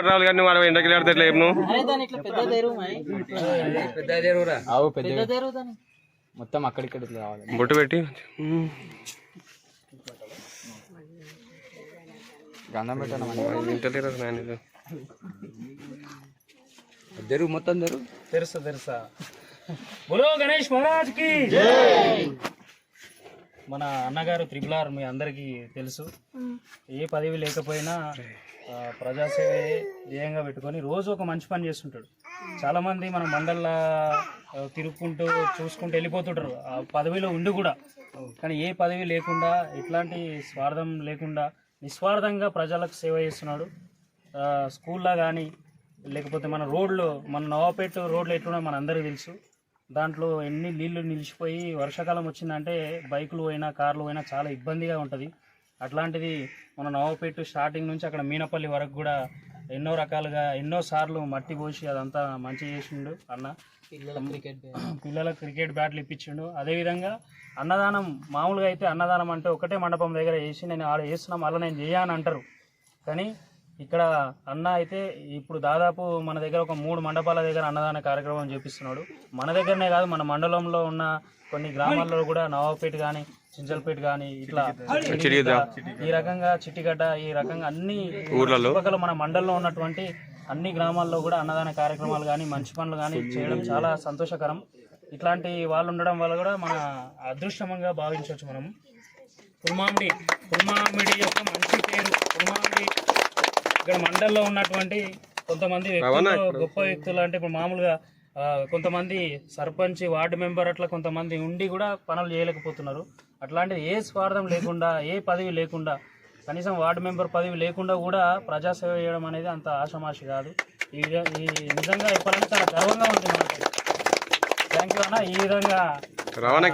రావాలి కానీ వాడు ఎండకి ఆడితే ఎట్లా పెద్ద. ఆవు మొత్తం అక్కడిక్కడ ఇట్లా రావాలి. బొట్టు పెట్టి. గంధం పెట్టాను ఇది. తెరువు మొత్తం తెరువు తెరుసా తెరుసా. బోలో గణేష్ మహారాజ్కి. మన అన్నగారు త్రిపుల్ ఆర్ మీ అందరికీ తెలుసు. ఏ పదవి లేకపోయినా ప్రజాసేవే ప్రజాసేవ ధ్యేయంగా పెట్టుకొని రోజు ఒక మంచి పని చేస్తుంటాడు. చాలా మంది మన మండల తిరుక్కుంటూ చూసుకుంటూ వెళ్ళిపోతుంటారు. ఆ పదవిలో ఉండి కూడా. కానీ ఏ పదవి లేకుండా ఎట్లాంటి స్వార్థం లేకుండా నిస్వార్థంగా ప్రజలకు సేవ చేస్తున్నాడు. స్కూల్లో కానీ లేకపోతే మన రోడ్లు మన నవాపేట రోడ్లు ఎట్లున్నా మన అందరికీ తెలుసు. దాంట్లో ఎన్ని నీళ్ళు నిలిచిపోయి వర్షాకాలం వచ్చిందంటే బైకులు పోయినా కార్లు పోయినా చాలా ఇబ్బందిగా ఉంటుంది. అట్లాంటిది మన నవాపేట స్టార్టింగ్ నుంచి అక్కడ మీనపల్లి వరకు కూడా ఎన్నో రకాలుగా ఎన్నో సార్లు మట్టి పోసి అదంతా మంచి చేసిండు అన్న. పిల్లల క్రికెట్ పిల్లలకు క్రికెట్ బ్యాట్లు ఇప్పించిండు. అదేవిధంగా అన్నదానం మామూలుగా అయితే అన్నదానం అంటే ఒకటే మండపం దగ్గర వేసి నేను ఆడ వేస్తున్నా మళ్ళీ నేను చేయని అంటారు. కానీ ఇక్కడ అన్న అయితే ఇప్పుడు దాదాపు మన దగ్గర ఒక మూడు మండపాల దగ్గర అన్నదాన కార్యక్రమం చేపిస్తున్నాడు. మన దగ్గరనే కాదు మన మండలంలో ఉన్న కొన్ని గ్రామాల్లో కూడా నవాబపేట కానీ చించల్పేట కానీ ఇట్లా. ఈ రకంగా చిట్టిగడ్డ ఈ రకంగా అన్ని ఊర్లలో? మన మండలంలో ఉన్నటువంటి అన్ని గ్రామాల్లో కూడా అన్నదాన కార్యక్రమాలు కానీ మంచి పనులు కానీ చేయడం చాలా సంతోషకరం. ఇట్లాంటి వాళ్ళు ఉండడం వల్ల కూడా మన అదృష్టంగా భావించవచ్చు మనం కుర్మామిడి కుర్మామిడి యొక్క మంచి ఇక్కడ మండల్లో ఉన్నటువంటి కొంతమంది వ్యక్తులు గొప్ప వ్యక్తులు అంటే ఇప్పుడు మామూలుగా కొంతమంది సర్పంచ్ వార్డు మెంబర్ అట్లా కొంతమంది ఉండి కూడా పనులు చేయలేకపోతున్నారు. అట్లాంటిది ఏ స్వార్థం లేకుండా ఏ పదవి లేకుండా కనీసం వార్డు మెంబర్ పదవి లేకుండా కూడా ప్రజాసేవ చేయడం అనేది అంత ఆషమాషి కాదు. ఈ నిజంగా చెప్పాలంటే చాలా గర్వంగా ఉంది మనకి. థ్యాంక్ యూ అన్న. ఈ విధంగా రావనా